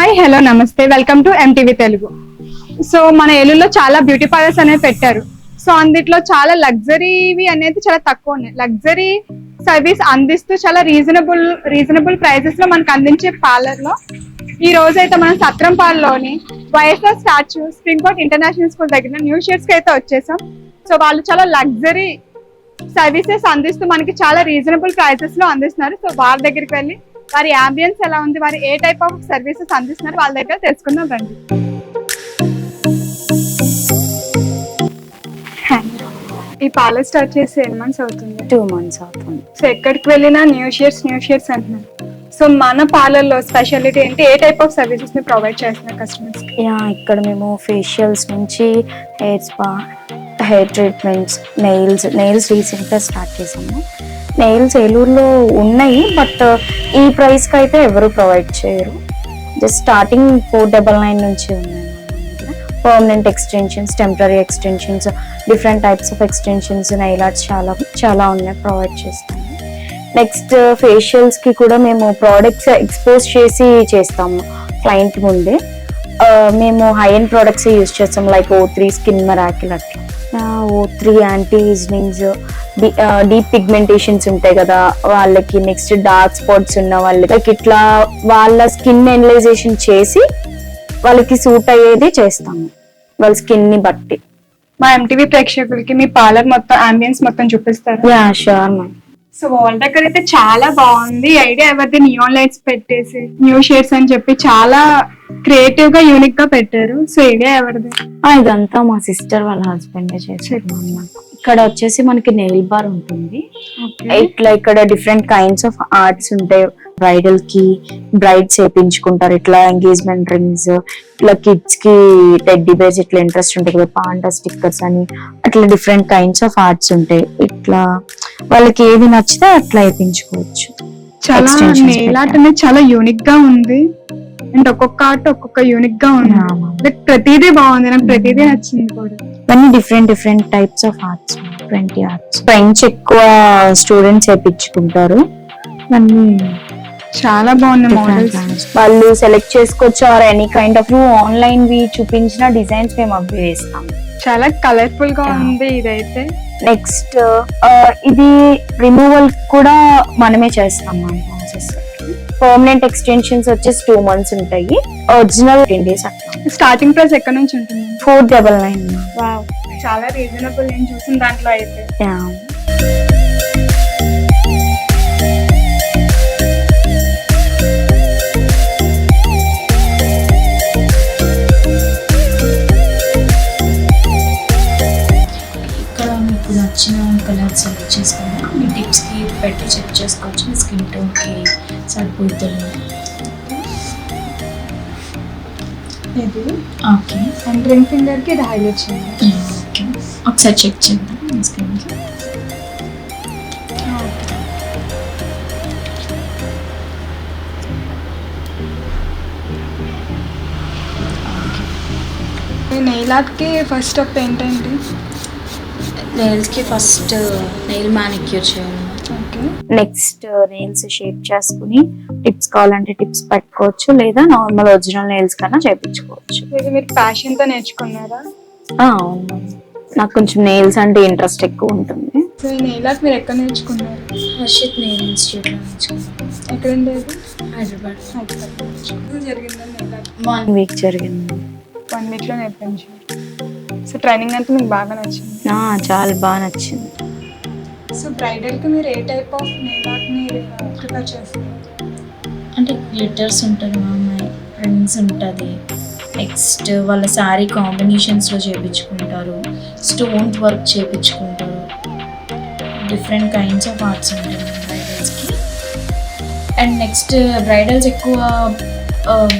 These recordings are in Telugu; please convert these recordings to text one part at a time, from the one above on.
హాయ్ హలో నమస్తే. Welcome to MTV Telugu so మన ఏలూరులో చాలా బ్యూటీ పార్లర్స్ అనేవి పెట్టారు. సో అందుట్లో చాలా లగ్జరీవి అనేది చాలా తక్కువ ఉన్నాయి. లగ్జరీ సర్వీస్ అందిస్తూ చాలా రీజనబుల్ రీజనబుల్ ప్రైజెస్లో మనకు అందించే పార్లర్లో ఈ రోజు అయితే మనం సత్రంపాల్లోని YSR statue Spring International School దగ్గర న్యూ షేడ్స్కి అయితే వచ్చేసాం. సో వాళ్ళు చాలా లగ్జరీ సర్వీసెస్ అందిస్తూ మనకి చాలా రీజనబుల్ ప్రైసెస్లో అందిస్తున్నారు. సో వారి దగ్గరికి వెళ్ళి వారి అంబియన్స్ ఎలా ఉంది? వారి ఏ టైప్ ఆఫ్ సర్వీసెస్ అందిస్తున్నారు? వాళ్ళ దగ్గర తెలుసుకుందాం రండి. ఈ పార్లర్ స్టార్ట్ చేసి ఎన్ని మంత్స్ అవుతుంది? టూ మంత్స్ అవుతుంది. సో ఎక్కడికి వెళ్ళినా న్యూ షేర్స్ న్యూ షేర్స్ అంటున్నారు. సో మన పార్లర్లో స్పెషాలిటీ ఏంటి? ఏ టైప్ ఆఫ్ సర్వీసెస్ని ప్రొవైడ్ చేస్తున్నారు కస్టమర్స్ యా ఇక్కడ మేము ఫేషియల్స్ నుంచి hair spa hair treatments nails nails రీసెంట్గా స్టార్ట్ చేసాము. నెయిల్స్ ఏలూరులో ఉన్నాయి బట్ uh, ఈ ప్రైస్కి అయితే ఎవరు ప్రొవైడ్ చేయరు. Just starting four double nine నుంచి ఉన్నాయి. Permanent extensions temporary extensions different types of extensions nail arts చాలా చాలా ఉన్నాయి ప్రొవైడ్ చేస్తాము. నెక్స్ట్ ఫేషియల్స్కి uh, కూడా మేము ప్రోడక్ట్స్ ఎక్స్పోజ్ చేసి చేస్తాము క్లయింట్ ముందే. Uh, మేము హై ఎండ్ ప్రోడక్ట్స్ యూస్ చేస్తాం like O three skin miracle అట్లా. O three anti ageings deep pigmentations ఉంటాయి కదా వాళ్ళకి నెక్స్ట్ డార్క్ స్పాట్స్ ఉన్న వాళ్ళకి. ఇట్లా వాళ్ళ స్కిన్ ఎనలైజేషన్ చేసి వాళ్ళకి సూట్ అయ్యేది చేస్తాము వాళ్ళ స్కిన్ని బట్టి. మా ఎంటీవీ ప్రేక్షకులకి మీ పార్లర్ మొత్తం అంబియన్స్ మొత్తం చూపిస్తారు? యా షూర్ మ్యామ్ సో వాళ్ళ దగ్గర అయితే చాలా బాగుంది. ఐడియా ఎవరిది? నియాన్ లైట్స్ పెట్టేసి న్యూ షేడ్స్ అని చెప్పి చాలా క్రియేటివ్గా యూనిక్గా పెట్టారు. సో ఐడియా ఎవరిది? ఇదంతా మా సిస్టర్ వాళ్ళ హస్బెండ్ అన్నమాట. ఇక్కడ వచ్చేసి మనకి నెయిల్ బార్ ఉంటుంది. ఇట్లా ఇక్కడ డిఫరెంట్ కైండ్స్ ఆఫ్ ఆర్ట్స్ ఉంటాయి. బ్రైడల్కి బ్రైడ్స్ వేయించుకుంటారు ఇట్లా ఎంగేజ్మెంట్ రింగ్స్ ఇట్లా కిడ్స్కి టెడ్డీ బేర్స్ ఇట్లా ఇంట్రెస్ట్ ఉంటాయి కదా పాండా స్టిక్కర్స్ అని. అట్లా డిఫరెంట్ కైండ్స్ ఆఫ్ ఆర్ట్స్ ఉంటాయి. ఇట్లా వాళ్ళకి ఏది నచ్చితే అట్లా వేయించుకోవచ్చు చాలా Extensions నెయిల్ ఆర్ట్ పెట్టారు. అనేది చాలా యూనిక్గా ఉంది. అండ్ ఒక్కొక్క ఆర్ట్ ఒక్కొక్క యూనిక్గా ఉంది. Like ప్రతిదీ బాగుంది. నాకు ప్రతిదీ నచ్చింది కూడా. ఇవన్నీ different different types of arts twenty arts French ఎక్కువ స్టూడెంట్స్ వేయించుకుంటారు ఇవన్నీ చాలా బాగుంది మోడల్స్. వాళ్ళు సెలెక్ట్ చేసుకోవచ్చు or any kind of online వి చూపించిన డిజైన్స్ మేము అవి వేస్తాం. చాలా కలర్ఫుల్గా. ఉంది ఇదైతే. నెక్స్ట్ ఇది రిమూవల్ కూడా మనమే చేస్తాం మన ప్రాసెస్ పర్మనెంట్ ఎక్స్టెన్షన్స్ వచ్చేసి టూ మంత్స్ ఉంటాయి. Original ten days starting price ఎక్కడ నుంచి ఉంటుంది? ఫోర్ డబల్ నైన్ వావ్ చాలా రీజనబుల్ నేను చూసిన దాంట్లో అయితే. నచ్చిన కలర్ సెలెక్ట్ చేసుకుని మీ టిప్స్కి పెట్టి చెక్ చేసుకోవచ్చు. మీ స్కిన్ టోన్కి సరిపోతుంది ఇది ఓకే. అండ్ రింగ్ ఫింగర్కి ఇది హైలైట్ చేయండి. ఓకే. ఒకసారి చెక్ చేద్దాం. స్కిన్కి నెయిల్ ఆర్ట్కి ఫస్ట్ స్టెప్ ఏంటండి? నెయిల్స్కి ఫస్ట్ నెయిల్ మ్యానిక్యూర్ చేయాలి ఓకే నెక్స్ట్ నెయిల్స్ షేప్ చేసుకుని టిప్స్ కావాలంటే టిప్స్ పెట్టుకోవచ్చు లేదా నార్మల్ ఒరిజినల్ నెయిల్స్ కన్నా చేపించుకోవచ్చు. ఇది మీరు ప్యాషన్తో నేర్చుకున్నారా? ఆ, అవును. నాకు కొంచెం నెయిల్స్ అంటే ఇంట్రెస్ట్ ఎక్కువ ఉంటుంది. సో ఈ నెయిల్ ఆర్ట్ మీరు ఎక్కడ నేర్చుకున్నారు? హర్షిత్ నెయిల్ ఇన్స్టిట్యూట్లో నేర్చుకున్నాను. ఎక్కడ ఉండేది హైదరాబాద్. వన్ వన్ వీక్ జరిగింది. వన్ వీక్లో నేర్పించారు. సో ట్రైనింగ్ అంతా మీకు బాగా నచ్చింది? ఆ, చాలా బాగా నచ్చింది. సో బ్రైడల్కి మీరు ఏ టైప్ ఆఫ్ నెయిల్ ఆర్ట్ని ప్రిపేర్ చేస్తారు? అంటే గ్లిటర్స్ ఉంటుంది మా అమ్మాయి రింగ్స్ ఉంటుంది. నెక్స్ట్ వాళ్ళ శారీ కాంబినేషన్స్లో చేపించుకుంటారు స్టోన్ వర్క్ చేపించుకుంటారు. డిఫరెంట్ కైండ్స్ ఆఫ్ ఆర్ట్స్ ఉంటాయి బ్రైడల్స్కి అండ్ నెక్స్ట్ బ్రైడల్స్ ఎక్కువ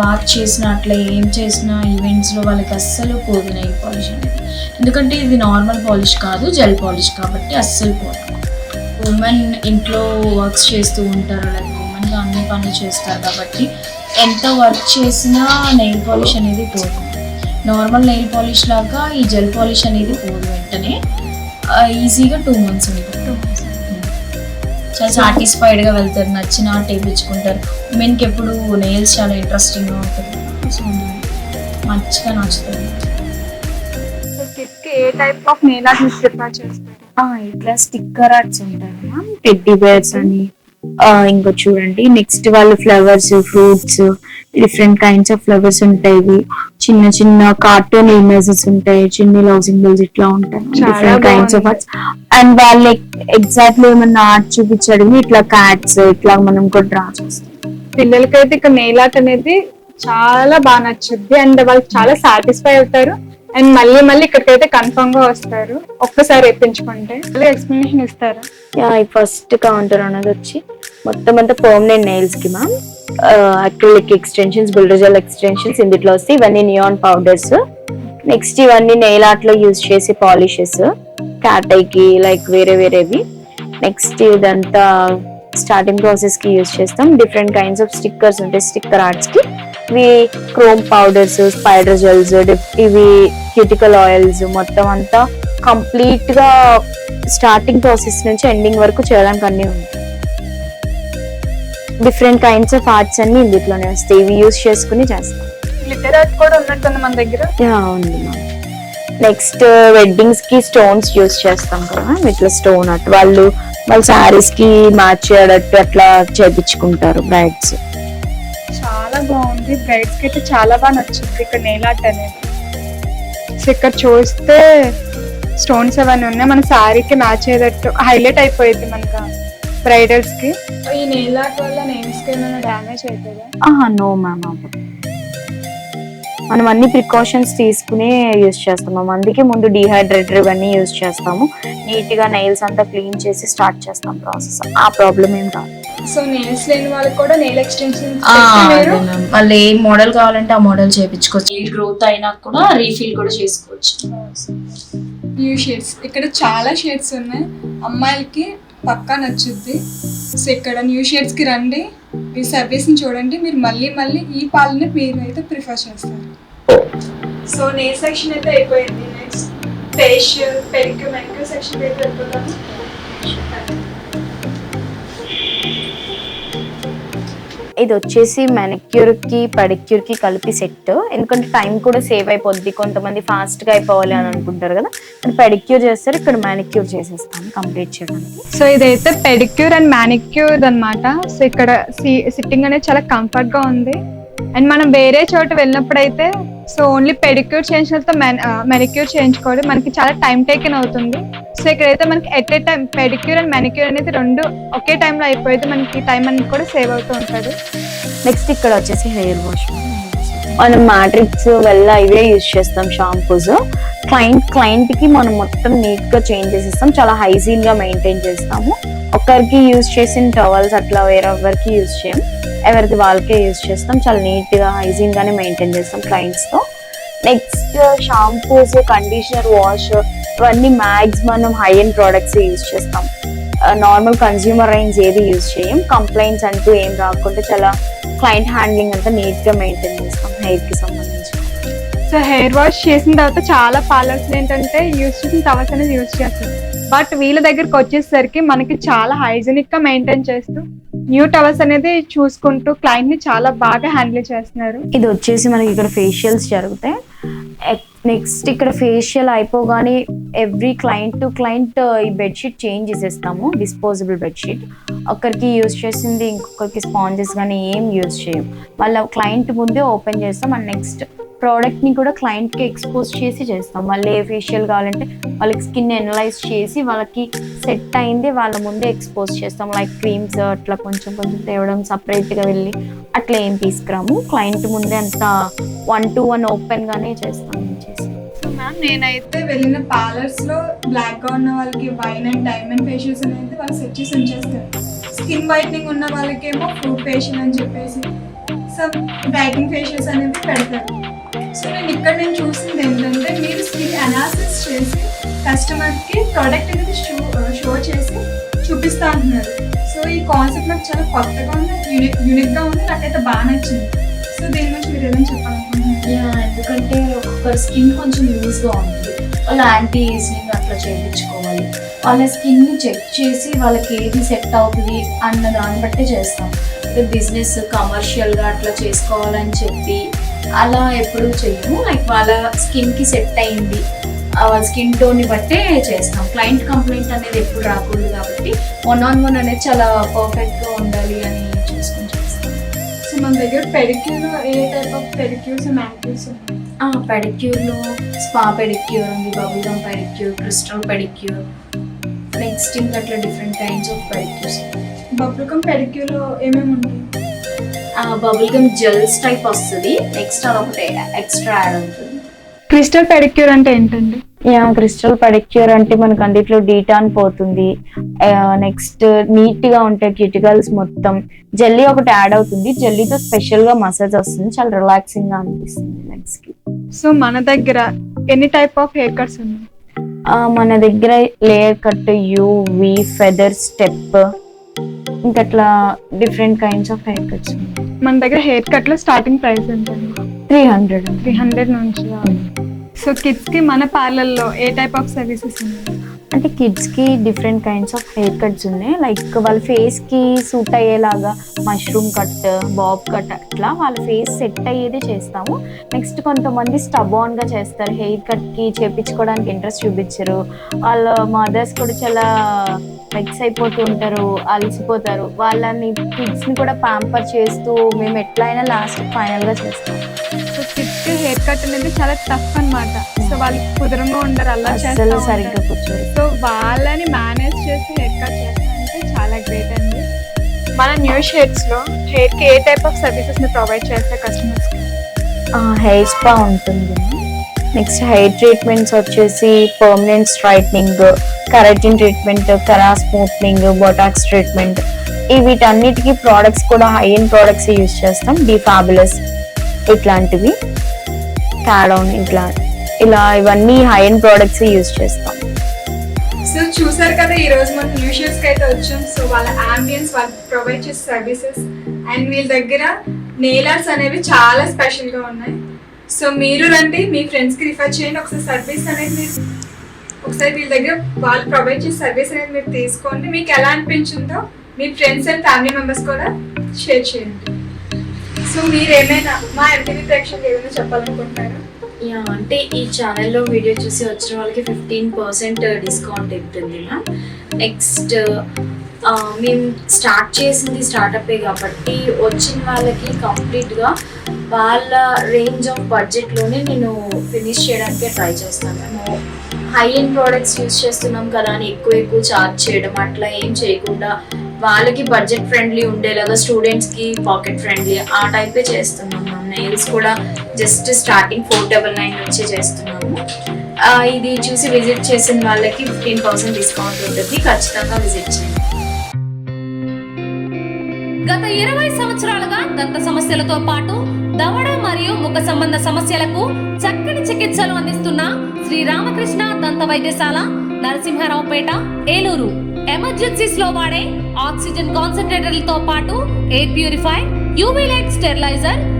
వాక్ చేసిన అట్లా ఏం చేసినా ఈవెంట్స్లో వాళ్ళకి అస్సలు పోదు నెయిల్ పాలిష్ అనేది. ఎందుకంటే ఇది నార్మల్ పాలిష్ కాదు జెల్ పాలిష్ కాబట్టి అస్సలు పోదు. ఉమెన్ ఇంట్లో వర్క్స్ చేస్తూ ఉంటారు. లైక్ ఉమెన్గా అన్ని పనులు చేస్తారు కాబట్టి ఎంత వర్క్ చేసినా నెయిల్ పాలిష్ అనేది పోదు. నార్మల్ నెయిల్ పాలిష్ లాగా ఈ జెల్ పాలిష్ అనేది పోదు వెంటనే. ఈజీగా టూ మంత్స్ ఉంటుంది. చాలా సాటిస్ఫైడ్గా వెళ్తారు. నచ్చిన వేయించుకుంటారు ఉమెన్కి ఎప్పుడు నెయిల్స్ చాలా ఇంట్రెస్టింగ్గా ఉంటుంది సో మంచిగా నచ్చుతుంది ఏ టైప్ ఆఫ్ నెయిల్ ఆర్ట్ మీరు ప్రిఫర్ చేస్తారు? ఇట్లా స్టిక్కర్ ఆర్ట్స్ ఉంటాయి మ్యామ్? టెడ్డీ బేర్స్ అని. ఇంకో చూడండి. నెక్స్ట్ వాళ్ళు flowers fruits different kinds of flowers ఉంటాయి. చిన్న చిన్న కార్టూన్ ఇమేజెస్ ఉంటాయి. చిన్న లవ్ సింబల్స్ ఇట్లా ఉంటాయి different kinds of. Arts and వాళ్ళు ఎగ్జాక్ట్లీ ఏమన్నా ఆర్ట్ చూపించడం ఇట్లా క్యాట్స్ ఇట్లా మనం కూడా డ్రా చేస్తాం. పిల్లలకైతే ఇక్కడ నెయిల్ ఆర్ట్ అనేది చాలా బాగా నచ్చుద్ది. అండ్ వాళ్ళు చాలా సాటిస్ఫై అవుతారు. అండ్ మళ్ళీ మళ్ళీ ఇక్కడికైతే కన్ఫర్మ్గా వస్తారు. ఒక్కసారి వేయించుకుంటే ఎక్స్ప్లెనేషన్ ఇస్తారా? యా ఈ ఫస్ట్ కౌంటర్ అనేది వచ్చి మొత్తం అంతా permanent నెయిల్స్కి ma'am acrylic extensions builder gel extensions ఇందులో వస్తాయి ఇవన్నీ నియాన్ పౌడర్స్ నెక్స్ట్ ఇవన్నీ నెయిల్ ఆర్ట్లో యూజ్ చేసే పాలిషెస్ క్యాటైకి లైక్ వేరే వేరేవి. నెక్స్ట్ ఇదంతా స్టార్టింగ్ ప్రాసెస్కి యూజ్ చేస్తాం. డిఫరెంట్ కైండ్స్ ఆఫ్ స్టిక్కర్స్ ఉంటాయి స్టిక్కర్ ఆర్ట్స్కి. ఇవి క్రోమ్ పౌడర్స్ స్పైడర్ జెల్స్ ఇవి క్యూటికల్ ఆయిల్స్ మొత్తం అంతా కంప్లీట్గా స్టార్టింగ్ ప్రాసెస్ నుంచి ఎండింగ్ వరకు చేయడానికి అన్ని ఉంటాయి డిఫరెంట్ కైండ్స్ ఆఫ్ ఆర్ట్స్ అన్ని ఇందులోనే వస్తాయి. ఇవి యూస్ చేసుకుని చేస్తాం. గ్లిటర్ ఆర్ట్ కూడా ఉన్నట్టుంది మన దగ్గర? యా ఉంది నెక్స్ట్ వెడ్డింగ్స్కి స్టోన్స్ యూస్ చేస్తాం కదా. ఇట్లా స్టోన్ అట్ వాళ్ళు వాళ్ళ శారీస్కి మ్యాచ్ అయ్యేటట్టు అట్లా చేపించుకుంటారు బ్రైడ్స్ బాగుంది. బ్రైడ్స్కి అయితే చాలా బాగా నచ్చింది. ఇక్కడ నెయిల్ ఆర్ట్ అనేది. సో ఇక్కడ చూస్తే స్టోన్స్ అవన్నీ ఉన్నాయి. మన శారీకి మ్యాచ్ అయ్యేటట్టు హైలైట్ అయిపోయింది మనకు బ్రైడల్స్కి. ఈ నెయిల్ ఆర్ట్ వల్ల నెయిల్స్కి ఏమైనా డ్యామేజ్ అవుతుందా నో మ్యామ్ మనం అన్ని ప్రికాషన్స్ తీసుకుని యూస్ చేస్తాము అందుకే ముందు డిహైడ్రేటర్ ఇవన్నీ యూస్ చేస్తాము. నీట్గా నెయిల్స్ అంతా క్లీన్ చేసి స్టార్ట్ చేస్తాం ప్రాసెస్ ఆ ప్రాబ్లం ఏం రాదు. సో నెయిల్స్ లేని వాళ్ళకి కూడా నెయిల్ ఎక్స్టెన్షన్. వాళ్ళు ఏ మోడల్ కావాలంటే ఆ మోడల్ చేయించుకోవచ్చు నెయిల్ గ్రోత్ అయినా కూడా రీఫిల్ కూడా చేసుకోవచ్చు. న్యూ షేడ్స్ ఇక్కడ చాలా షేడ్స్ ఉన్నాయి. అమ్మాయిలకి పక్కా నచ్చుద్ది. సో ఇక్కడ న్యూ షేడ్స్కి రండి. ఈ సర్వీస్ని చూడండి. మీరు మళ్ళీ మళ్ళీ ఈ పాలని మీరు అయితే ప్రిఫర్ చేస్తారు. సో నెయిల్ సెక్షన్ అయితే అయిపోయింది. Next facial pedicure medical section అయితే వెళ్ళిపోతాము ఇది వచ్చేసి మెనిక్యూర్కి కి పెడిక్యూర్కి కలిపి సెట్ ఎందుకంటే టైం కూడా సేవ్ అయిపోద్ది. కొంతమంది ఫాస్ట్గా అయిపోవాలి అని అనుకుంటారు కదా. పెడిక్యూర్ చేస్తారు. ఇక్కడ మెనిక్యూర్ చేసేస్తాను కంప్లీట్ చేయడానికి. సో ఇదైతే పెడిక్యూర్ అండ్ మానిక్యూర్ అన్నమాట. సో ఇక్కడ సిట్టింగ్ అనేది చాలా కంఫర్ట్గా ఉంది. అండ్ మనం వేరే చోట వెళ్ళినప్పుడు అయితే సో ఓన్లీ పెడిక్యూర్ చేయించినంత మెనిక్యూర్ చేయించుకోవాలి మనకి చాలా టైం టేకెన్ అవుతుంది. సో ఇక్కడైతే మనకి at a time pedicure and manicure అనేది రెండు ఒకే టైంలో అయిపోయింది. మనకి టైం అనేది కూడా సేవ్ అవుతూ ఉంటుంది. నెక్స్ట్ ఇక్కడ వచ్చేసి హెయిర్ వాష్ మనం మ్యాట్రిక్స్ వెళ్ళ ఇవే యూజ్ చేస్తాం షాంపూస్ క్లయింట్ క్లయింట్కి మనం మొత్తం నీట్గా చేంజ్ చేసేస్తాం. చాలా హైజీన్గా మెయింటైన్ చేస్తాము. ఒకరికి యూజ్ చేసిన టవల్స్ అట్లా వేరెవరికి యూజ్ చేయం. ఎవరిది వాళ్ళకే యూజ్ చేస్తాం. చాలా నీట్గా హైజీన్గానే మెయింటైన్ చేస్తాం క్లయింట్స్తో నెక్స్ట్ షాంపూస్ కండిషనర్ వాష్ ఇవన్నీ మ్యాక్స్ మనం హై ఎండ్ ప్రోడక్ట్స్ యూజ్ చేస్తాం నార్మల్ కన్జ్యూమర్ రేంజ్ ఏది యూజ్ చేయం. కంప్లైంట్స్ అంటూ ఏం రాకుండా చాలా క్లయింట్ హ్యాండ్లింగ్ అంతా నీట్గా మెయింటైన్ చేస్తాం హెయిర్కి సంబంధించి. సో హెయిర్ వాష్ చేసిన తర్వాత చాలా పార్లర్స్ ఏంటంటే యూజ్ చేసిన టవర్స్ అనేది యూజ్ చేస్తారు బట్ వీళ్ళ దగ్గరకు వచ్చేసరికి మనకి చాలా హైజీనిక్గా మెయింటైన్ చేస్తూ న్యూ టవర్స్ అనేది చూసుకుంటూ క్లయింట్ని చాలా బాగా హ్యాండిల్ చేస్తున్నారు. ఇది వచ్చేసి మనకి ఇక్కడ ఫేషియల్స్ జరుగుతాయి నెక్స్ట్ ఇక్కడ ఫేషియల్ అయిపోగానే ఎవ్రీ క్లయింట్ టు క్లయింట్ ఈ బెడ్షీట్ చేంజ్ చేసేస్తాము డిస్పోజబుల్ బెడ్షీట్ ఒకరికి యూజ్ చేసింది ఇంకొకరికి స్పాంజెస్ కానీ ఏం యూజ్ చేయం వాళ్ళ క్లయింట్ ముందే ఓపెన్ చేస్తాం అండ్ నెక్స్ట్ ప్రోడక్ట్ని కూడా క్లయింట్కి ఎక్స్పోజ్ చేసి చేస్తాం. మళ్ళీ ఏ ఫేషియల్ కావాలంటే వాళ్ళకి స్కిన్ అనలైజ్ చేసి వాళ్ళకి సెట్ అయింది వాళ్ళ ముందే ఎక్స్పోజ్ చేస్తాం. లైక్ క్రీమ్స్ అట్లా కొంచెం కొంచెం తేవడం సపరేట్గా వెళ్ళి అట్లా ఏం తీసుకురాము. క్లయింట్ ముందే అంతా వన్ టు వన్ ఓపెన్గానే చేస్తాం మ్యామ్ నేనైతే వెళ్ళిన పార్లర్స్లో బ్లాక్గా ఉన్న వాళ్ళకి వైన్ అండ్ డైమండ్ ఫేషియల్స్ అనేది వాళ్ళు సెట్ చేసి ఉంచేస్తారు. స్కిన్ వైట్నింగ్ ఉన్న వాళ్ళకేమో ఫ్రూట్ ఫేషియల్ అని చెప్పేసి సమ్ బ్రైటింగ్ ఫేషియల్స్ అనేవి పెడతారు. సో నేను ఇక్కడ నేను చూసింది ఏంటంటే మీరు స్కిన్ అనాలిసిస్ చేసి కస్టమర్కి ప్రోడక్ట్ అనేది షో షో uh, చేసి చూపిస్తా అంటున్నారు. సో ఈ కాన్సెప్ట్ నాకు చాలా కొత్తగా ఉంది యూనిక్ యూనిక్గా ఉంది నాకైతే బాగా నచ్చింది. సో దీని గురించి మీరు ఏదైనా చెప్పాలనుకుంటున్నారు? ఎందుకంటే ఒక్కొక్కరి స్కిన్ కొంచెం లూజ్గా ఉంటుంది వాళ్ళు యాంటీ ఏజింగ్ అట్లా చేయించుకోవాలి. వాళ్ళ స్కిన్ చెక్ చేసి వాళ్ళకి ఏది సెట్ అవుతుంది అన్న దాన్ని బట్టి చేస్తాం. బిజినెస్ కమర్షియల్గా అట్లా చేసుకోవాలని చెప్పి అలా ఎప్పుడు చేయము. లైక్ వాళ్ళ స్కిన్కి సెట్ అయింది. వాళ్ళ స్కిన్ టోన్ని బట్టే చేస్తాం. క్లయింట్ కంప్లైంట్ అనేది ఎప్పుడు రాకూడదు కాబట్టి వన్ ఆన్ వన్ అనేది చాలా పర్ఫెక్ట్గా ఉండాలి అని చూసుకొని చేస్తాం. సో మన దగ్గర పెడిక్యూర్ ఏ టైప్ ఆఫ్ పెడిక్యూర్స్ మ్యానిక్యూర్స్ ఉన్నాయి? పెడిక్యూర్లో స్పా పెడిక్యూర్ ఉంది bubble gum pedicure crystal pedicure next ఇంకా అట్లా different kinds of pedicures. Bubble gum pedicure ఏమేమి ఉంటాయి? బబుల్ గమ్ జెల్స్ టైప్ వస్తుంది. నెక్స్ట్ అదొకటి ఎక్స్ట్రా యాడ్ అవుతుంది. క్రిస్టల్ పెడిక్యూర్ అంటే ఏంటండి? యా క్రిస్టల్ పెడిక్యూర్ అంటే మనకు అందులో డీటాన్ పోతుంది. నెక్స్ట్ నీట్గా ఉంటాయి క్యూటికల్స్ మొత్తం. జెల్లీ ఒకటి యాడ్ అవుతుంది. జెల్లీతో స్పెషల్గా మసాజ్ వస్తుంది. చాలా రిలాక్సింగ్గా అనిపిస్తుంది లెగ్స్కి సో మన దగ్గర ఎన్ని టైప్ ఆఫ్ హెయిర్ కట్స్ ఉన్నాయి? ఆ, మన దగ్గర layer cut U V feather step ఇంకా అట్లా different kinds of hair cuts మన దగ్గర హెయిర్ కట్లో స్టార్టింగ్ ప్రైస్ ఉంటుంది త్రీ హండ్రెడ్ త్రీ హండ్రెడ్ నుంచి సో కిడ్స్కి మన పార్లర్లో ఏ టైప్ ఆఫ్ సర్వీసెస్ ఉన్నాయి? అంటే కిడ్స్కి different kinds of hair cuts ఉన్నాయి. లైక్ వాళ్ళ ఫేస్కి సూట్ అయ్యేలాగా మష్రూమ్ కట్ బాబ్ కట్ అట్లా వాళ్ళ ఫేస్ సెట్ అయ్యేది చేస్తాము. నెక్స్ట్ కొంతమంది స్టబ్ ఆన్గా చేస్తారు. హెయిర్ కట్కి చేపించుకోవడానికి ఇంట్రెస్ట్ చూపించరు. వాళ్ళ మదర్స్ కూడా చాలా వెక్స్ అయిపోతూ ఉంటారు అలసిపోతారు. వాళ్ళని కిడ్స్ని కూడా ప్యాంపర్ చేస్తూ మేము ఎట్లయినా లాస్ట్ ఫైనల్గా చేస్తాం. సో కిడ్స్కి హెయిర్ కట్ అనేది చాలా టఫ్ అన్నమాట. సో వాళ్ళు కుదురంగా ఉండరు అలా అసలు సరిగ్గా కూర్చోరు. సో వాళ్ళని మేనేజ్ చేసి హెయిర్ కట్ చేస్తారంటే చాలా గ్రేట్ అండి. మన న్యూ షేడ్స్లో హెయిర్కి ఏ టైప్ ఆఫ్ సర్వీసెస్ని ప్రొవైడ్ చేస్తే కస్టమర్స్కి? హెయిర్ స్పా ఉంటుంది. నెక్స్ట్ హెయిర్ ట్రీట్మెంట్స్ వచ్చేసి పర్మనెంట్ స్ట్రైట్నింగ్ కరెటిన్ ట్రీట్మెంట్ కరా స్మూత్నింగ్ బొటాక్స్ ట్రీట్మెంట్ ఈ వీటన్నిటికీ ప్రోడక్ట్స్ కూడా హై ఎండ్ ప్రోడక్ట్స్ యూజ్ చేస్తాం డిఫాబులస్ ఇట్లాంటివి. క్యాడౌన్ ఇట్లా ఇలా ఇవన్నీ హై ఎండ్ ప్రోడక్ట్స్ యూజ్ చేస్తాం. సో చూసారు కదా ఈ రోజు మనం లూషియస్కి అయితే వచ్చాం. సో వాళ్ళ అంబియన్స్ వాళ్ళు ప్రొవైడ్ చేసే సర్వీసెస్ అండ్ వీళ్ళ దగ్గర నేలర్స్ అనేవి చాలా స్పెషల్గా ఉన్నాయి. సో మీరు రండి మీ ఫ్రెండ్స్కి రిఫర్ చేయండి. ఒకసారి సర్వీస్ అనేది మీరు ఒకసారి వీళ్ళ దగ్గర వాళ్ళు ప్రొవైడ్ చేసే సర్వీస్ అనేది మీరు తీసుకోండి. మీకు ఎలా అనిపించిందో మీ ఫ్రెండ్స్ అండ్ ఫ్యామిలీ మెంబర్స్ కూడా షేర్ చేయండి. సో మీరు ఏమైనా మా ఎంటీవీ ప్రేక్షకులు ఏమైనా చెప్పాలనుకుంటున్నారా? యా అంటే ఈ ఛానల్లో వీడియో చూసి వచ్చిన వాళ్ళకి ఫిఫ్టీన్ పర్సెంట్ డిస్కౌంట్ ఉంటుంది మ్యామ్ నెక్స్ట్ మేము స్టార్ట్ చేసింది స్టార్టప్ే కాబట్టి వచ్చిన వాళ్ళకి కంప్లీట్గా వాళ్ళ రేంజ్ ఆఫ్ బడ్జెట్లోనే నేను ఫినిష్ చేయడానికే ట్రై చేస్తాను మేము హై ఎండ్ ప్రోడక్ట్స్ యూజ్ చేస్తున్నాం కదా అని ఎక్కువ ఎక్కువ చార్జ్ చేయడం అట్లా ఏం చేయకుండా వాళ్ళకి బడ్జెట్ ఫ్రెండ్లీ ఉండేలాగా స్టూడెంట్స్కి పాకెట్ ఫ్రెండ్లీ ఆ టైపే చేస్తున్నాం మ్యామ్ నెయిల్స్ కూడా just starting four double nine నుంచే చేస్తున్నాము. ఇది చూసి విజిట్ చేసిన వాళ్ళకి ఫిఫ్టీన్ పర్సెంట్ డిస్కౌంట్ ఉంటుంది. ఖచ్చితంగా విజిట్ చేయండి. గత ఇరవై సంవత్సరాలుగా దంత సమస్యలతో పాటు దవడ మరియు ముఖ సంబంధ సమస్యలకు చక్కని చికిత్సలు అందిస్తున్న శ్రీ రామకృష్ణ దంత వైద్యశాల నరసింహారావుపేట ఏలూరు. ఎమర్జెన్సీస్లో వాడే ఆక్సిజన్ కాన్సన్ట్రేటర్లతో పాటు air purify UV light sterilizer